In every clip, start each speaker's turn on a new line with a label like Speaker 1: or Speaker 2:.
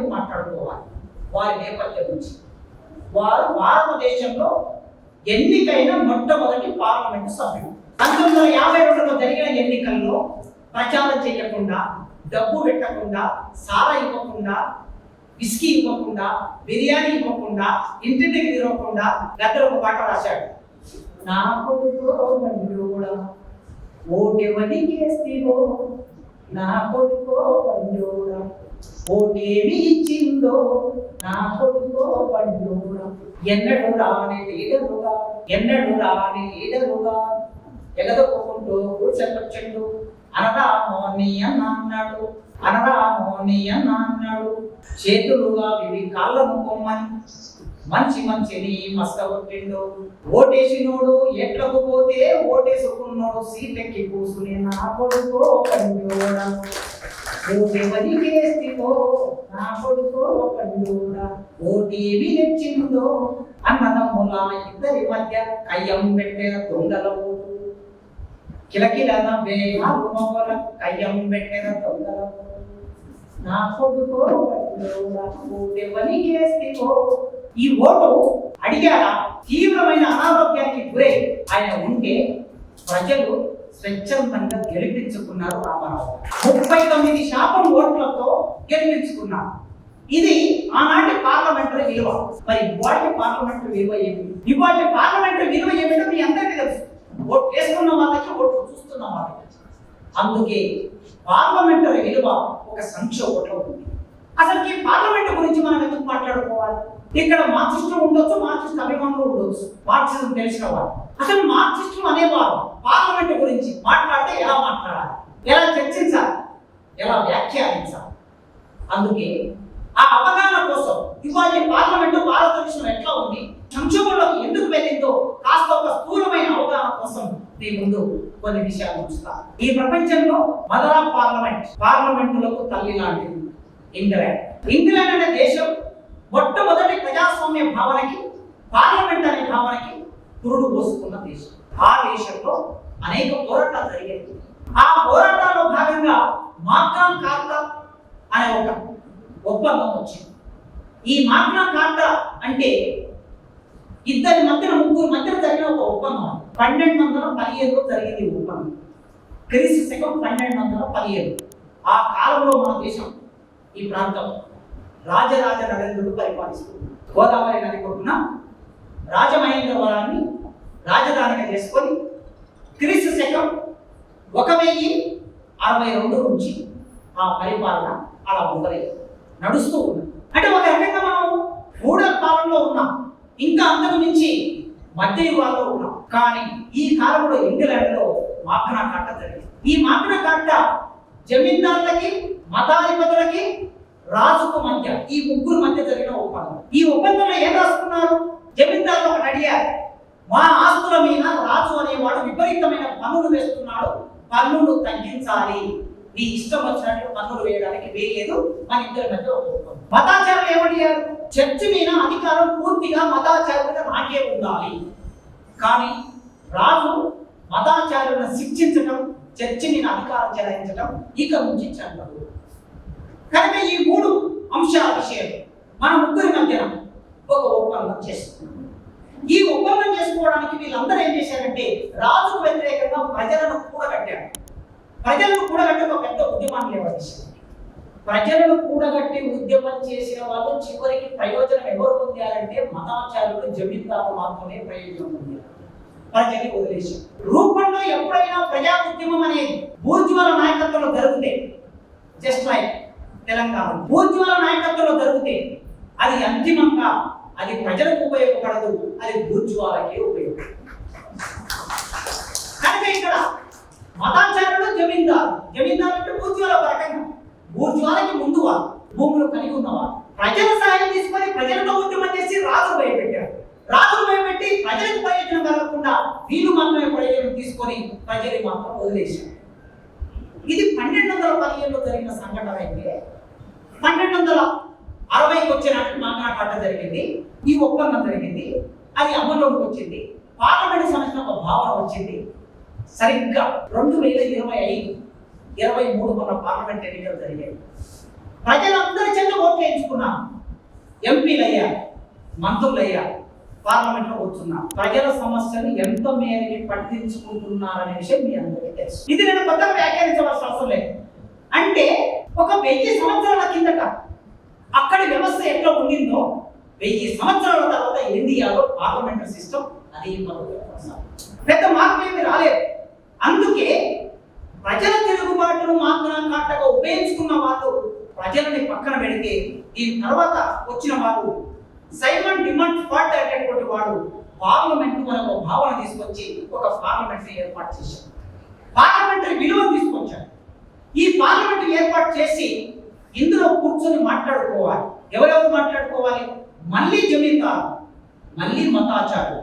Speaker 1: మనం మాట్లాడుకోవాలి. వారి నేపథ్యం నుంచి. వారు భారతదేశంలో ఎన్నికైన మొట్టమొదటి పార్లమెంటు సభ్యుడు. పంతొమ్మిది వందల యాభై రెండులో జరిగిన ఎన్నికల్లో ప్రచారం చేయకుండా డబ్బు పెట్టకుండా సారా ఇవ్వకుండా విస్కీ ఇవ్వకుండా బిర్యానీ ఇవ్వకుండా ఇంటింటికి తిరగకుండా గద్దరు ఒక పాట రాశాడు. నా కొడుకో బండోడా ఓటెవనికేస్తివో నా కొడుకో బండోడా ఓటేమి ఇచ్చిందో నా కొడుకో బండోడా ఎన్నడు రాని లీడరుగా ఎన్నడు రాని లీడరుగా ఎగదొక్కుంటూ కూర్చొచ్చిండు అనరామో నీ అన్న అన్నాడు అనరామో నీ అన్న అన్నాడు. చేతులుగా వివి కాళ్ళను కొమ్మని మంచి మంచిని మస్తగొట్టిండు. ఓటేసినోడు ఎట్లకు పోతే ఓటేసుకున్నోడు సీటెక్కి కూసుని నా కొడుకో పండోడా ఓటెవరికేస్తివో నా కొడుకో పండోడా ఓటేమి నెచ్చిందో అన్నదమ్ముల ఇద్దరి మధ్య కయ్యం పెట్టిన దొంగల ఓటు. కిలకిల నవ్వే నాలుగు కయ్యం పెట్టిన దొంగల నా కొడుకో పండోడా ఓటెవరికేస్తివో ఈ ఓటు అడిగారా తీవ్రమైన అనారోగ్యానికి గురై ఆయన ఉంటే ప్రజలు స్వచ్ఛందంగా గెలిపించుకున్నారు రామారావు. ముప్పై తొమ్మిది శాతం ఓట్లతో గెలిపించుకున్నారు. ఇది ఆనాటి పార్లమెంటరీ విలువ. మరి ఇవాటి పార్లమెంటరీ విలువ ఏమి ఇవాటి పార్లమెంటరీ విలువ ఏమిటో మీ అందరికీ తెలుసు. ఓటు వేసుకున్న వాళ్ళకి ఓట్లు చూస్తున్న వాళ్ళకి అందుకే పార్లమెంటరీ విలువ ఒక సంఖ్య ఓట్లో ఉంది అసలు ఈ పార్లమెంట్ గురించి మనం ఎందుకు మాట్లాడుకోవాలి? ఇక్కడ మార్క్సిస్టులు ఉండొచ్చు మార్క్సిస్ట్ అభిమానులు ఉండొచ్చు. మార్క్సిజం తెలిసిన వాళ్ళు. అసలు మార్క్సిస్టులు అనేవారు పార్లమెంట్ గురించి మాట్లాడితే ఎలా మాట్లాడాలి? ఎలా చర్చించాలి? ఎలా వ్యాఖ్యానించాలి? అందుకే ఆ అవగాహన కోసం ఇవాళ పార్లమెంట్ భారతదేశం ఎట్లా ఉంది? సంక్షోభంలోకి ఎందుకు వెళ్ళిందో కాస్త ఒక స్థూలమైన అవగాహన కోసం మీ ముందు కొన్ని విషయాలు ఉంచుతా ఈ ప్రపంచంలో మదరా పార్లమెంట్ పార్లమెంటులకు తల్లి లాంటిది. ఇంగ్లాండ్. ఇంగ్లాండ్ అనే దేశం మొట్టమొదటి ప్రజాస్వామ్య భావనకి పార్లమెంట్ అనే భావన పురుడు పోసుకున్న దేశం. ఆ దేశంలో అనేక పోరాటాలు జరిగాయి. ఆ పోరాటాల్లో భాగంగా మాక్రాన్ కార్తా అనే ఒక ఒప్పందం వచ్చింది. ఈ మాక్రాన్ కార్తా అంటే ఇద్దరి మధ్యన ముగ్గురు మధ్యన జరిగిన ఒక ఒప్పందం పన్నెండు వందల పదిహేడులో జరిగింది ఒప్పందం. క్రీస్తు శకం పన్నెండు వందల పదిహేడు. ఆ కాలంలో మన దేశం ఈ ప్రాంతం రాజరాజ నరేంద్రుడు పరిపాలిస్తుంది. గోదావరి నది కొట్టున రాజమహేంద్రవరాన్ని రాజధానిగా చేసుకొని క్రీస్తు శకం ఒక వెయ్యి అరవై రెండు నుంచి ఆ పరిపాలన అలా ఉండలేదు నడుస్తూ ఉన్నాం అంటే ఒక రకంగా మనం మూడో కాలంలో ఉన్నాం. ఇంకా అంతకు మించి మధ్య యుగాల్లో ఉన్నాం. కానీ ఈ కాలంలో ఇంగ్లాండ్లో మాగ్నా కట్ట జరిగింది. ఈ మాగ్నా కట్ట జమీందారులకి మతాధిపతులకి రాజుకు మధ్య ఈ ముగ్గురు మధ్య జరిగిన ఒప్పందం. ఈ ఒప్పందంలో ఏం రాసుకున్నారు? జమీందారులు ఒకటి అడిగారు. మా ఆస్తుల మీద రాజు అనేవాడు విపరీతమైన పన్నులు వేస్తున్నాడు. పన్నులు తగ్గించాలి. నీ ఇష్టం వచ్చినట్టు పన్నులు వేయడానికి వేయలేదు మన ఇద్దరి మధ్య ఒక మతాచారులు ఏమడిగారు చర్చి మీద అధికారం పూర్తిగా మతాచారులుగా నాకే ఉండాలి. కానీ రాజు మతాచారులను శిక్షించడం చర్చి మీద అధికారం చెలాయించడం ఇక నుంచి చెందదు కనుక ఈ మూడు అంశాల విషయం మన ముగ్గురి మధ్యన ఒక ఒప్పందం చేసుకున్నారు ఈ ఒప్పందం చేసుకోవడానికి వీళ్ళందరూ ఏం చేశారంటే రాజుకు వ్యతిరేకంగా ప్రజలను కూడగట్టారు. ప్రజలను కూడగట్టి ఒక పెద్ద ఉద్యమాన్ని లేవదీశారు ప్రజలను కూడగట్టి ఉద్యమం చేసిన వాళ్ళు చివరికి ప్రయోజనం ఎవరు పొందారంటే మతాచారులు జమీందారు మాత్రమే ప్రయోజనం పొందారు. ప్రజల్ని వదిలేశారు. రూపంలో ఎప్పుడైనా ప్రజా ఉద్యమం అనేది బూర్జువాల నాయకత్వంలో జరుగుతే జస్ట్ లైక్ తెలంగాణ బూర్జువాల నాయకత్వంలో జరిగితే అది అంతిమంగా అది ప్రజలకు ఉపయోగపడదు అది బూర్జువాలకే ఉపయోగపడదు. కనుక ఇక్కడ మతాచారులు జమీందారు. జమీందారు అంటే బూర్జువాల ఒక రకంగా బూర్జువాలకి ముందు వాళ్ళు భూములు కలిగి ఉన్నవారు ప్రజల సహాయం తీసుకొని ప్రజలతో ఉద్యమం చేసి రాజు భయపెట్టారు. రాజు భయపెట్టి ప్రజలకు ప్రయోజనం కలగకుండా వీళ్ళు మాత్రమే ప్రయోజనం తీసుకొని ప్రజలు మాత్రం వదిలేశారు. ఇది పన్నెండు వందల పదిహేనులో జరిగిన సంఘటన అయితే పన్నెండు వందల అరవైకి వచ్చినట్టు మాట్లాడట జరిగింది. ఈ ఒప్పందం జరిగింది. అది అమల్లోకి వచ్చింది. పార్లమెంట్ సంబంధించిన ఒక భావన వచ్చింది. సరిగ్గా రెండు వేల ఇరవై ఐదు ఇరవై మూడు మన పార్లమెంట్ ఎన్నికలు జరిగాయి. ప్రజలందరి చెంత ఓట్లు రోజున ఎంపీలు అయ్యారు మంత్రులు అయ్యారు పార్లమెంట్లో ప్రజల సమస్యను ఎంత మేరకి పట్టించుకుంటున్నారనే విషయం మీ అందరికీ తెలుసు. ఇది నేను కొత్తగా వ్యాఖ్యానించవలసిన అవసరం లేదు. అంటే ఒక వెయ్యి సంవత్సరాల కిందట అక్కడి వ్యవస్థ ఎట్లా ఉండిందో వెయ్యి సంవత్సరాల తర్వాత ఇండియాలో పార్లమెంటరీ సిస్టమ్ అదే పెద్ద మార్పు ఏమి రాలేదు. అందుకే ప్రజల తిరుగుబాటును మాత్రం కాటగా ఉపయోగించుకున్న వాళ్ళు ప్రజలని పక్కన పెడితే దీని తర్వాత వచ్చిన వారు సైమన్ డిమాండ్ స్పాట్ అనేటువంటి వాడు పార్లమెంట్ మనకు ఒక భావన తీసుకొచ్చి ఒక పార్లమెంటరీ ఏర్పాటు చేశాడు. పార్లమెంటరీ విలువ తీసుకొచ్చాడు. ఈ పార్లమెంట్ ఏర్పాటు చేసి ఇందులో కూర్చొని మాట్లాడుకోవాలి. ఎవరెవరు మాట్లాడుకోవాలి? మళ్ళీ జమీందారు మళ్ళీ మతాచారులు.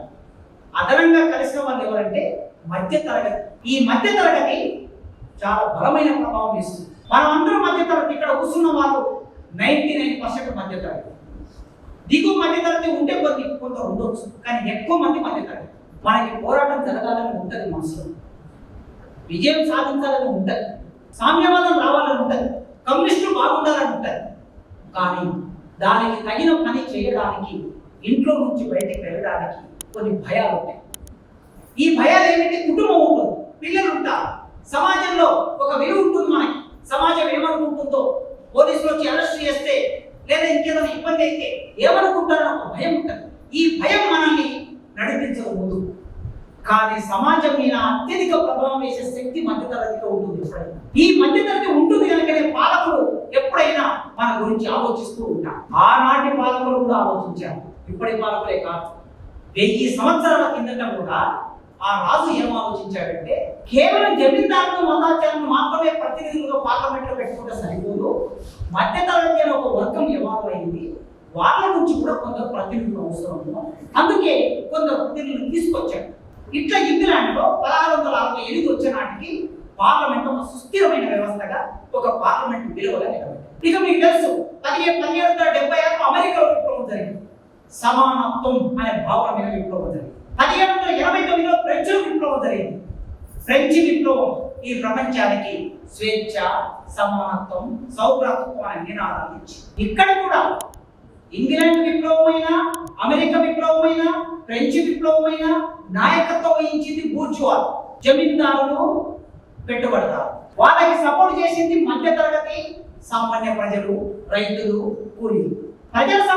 Speaker 1: అదనంగా కలిసిన వాళ్ళు ఎవరంటే మధ్య తరగతి ఈ మధ్య తరగతి చాలా బలమైన ప్రభావం ఇస్తుంది మనం అందరం మధ్య తరగతి ఇక్కడ కూర్చున్న వాళ్ళు నైన్టీ నైన్ పర్సెంట్ మధ్య తరగతి దిగువ మధ్య తరగతి ఉంటే కొన్ని కొంత ఉండొచ్చు కానీ ఎక్కువ మంది మధ్య తరగతి మనకి పోరాటం జరగాలని ఉంటుంది మనసులో. విజయం సాధించాలని ఉంటుంది. సామ్యవాదం రావాలని ఉంటుంది. కమ్యూనిస్టులు బాగుండాలని ఉంటుంది. కానీ దానికి తగిన పని చేయడానికి ఇంట్లో నుంచి బయటికి వెళ్ళడానికి కొన్ని భయాలు ఉంటాయి. ఈ భయాలు ఏమిటి? కుటుంబం ఉంటుంది పిల్లలు ఉంటారు. సమాజంలో ఒక విలువ ఉంటుంది మనకి. సమాజం ఏమనుకుంటుందో? పోలీసులు వచ్చి అరెస్ట్ చేస్తే లేదా ఇంకేదైనా ఇబ్బంది అయితే ఏమనుకుంటారో ఒక భయం ఉంటుంది. ఈ భయం మనల్ని నడిపించదు కానీ సమాజం మీద అత్యధిక ప్రభావం వేసే శక్తి మధ్యతరగతిలో ఉంటుంది ఎప్పుడైనా ఈ మధ్యతరగతి ఉంటుంది కనుకనే పాలకులు ఎప్పుడైనా మన గురించి ఆలోచిస్తూ ఉంటారు. ఆనాటి పాలకులు కూడా ఆలోచించారు. ఇప్పటి పాలకులే కాదు. వెయ్యి సంవత్సరాల కిందట కూడా ఆ రాజు ఏం ఆలోచించాడంటే కేవలం జమీందారులు మతాచారులు మాత్రమే ప్రతినిధులుగా పార్లమెంట్లో పెట్టుకుంటే సరిపోదు. మధ్యతరగతి అనే ఒక వర్గం ఎవాల్వ్ అయింది వాళ్ళ నుంచి కూడా కొందరు ప్రతినిధులు అవసరం. అందుకే కొందరు ప్రతినిధులు తీసుకొచ్చాడు ఇట్లా ఇంగ్లాండ్లో పదహారు వందల అరవై ఎనిమిది వచ్చే నాటికి పార్లమెంట్ ఒక సుస్థిరమైన వ్యవస్థగా ఒక పార్లమెంట్ విలువగా నిలబడింది. ఇక మీకు తెలుసు పదిహేను పదిహేడు వందల డెబ్బై ఆరు అమెరికాలో విప్లవం జరిగింది. సమానత్వం అనే భావన మీద విప్లవం జరిగింది. పదిహేడు వందల ఎనభై తొమ్మిదిలో ఫ్రెంచ్ విప్లవం జరిగింది. ఫ్రెంచ్ విప్లవం ఈ ప్రపంచానికి స్వేచ్ఛ సమానత్వం సౌభ్రాతత్వం అనే నినాదాలు ఇచ్చి ఇక్కడ కూడా ఇంగ్లాండ్ విప్లవమైనా అమెరికా విప్లవమైనా ఫ్రెంచ్ విప్లవమైనా నాయకత్వం వహించింది బూర్జువా. జమీందారులు పెట్టుబడతారు. వాళ్ళకి సపోర్ట్ చేసింది మధ్య తరగతి సామాన్య ప్రజలు రైతులు కూలీలు. ప్రజల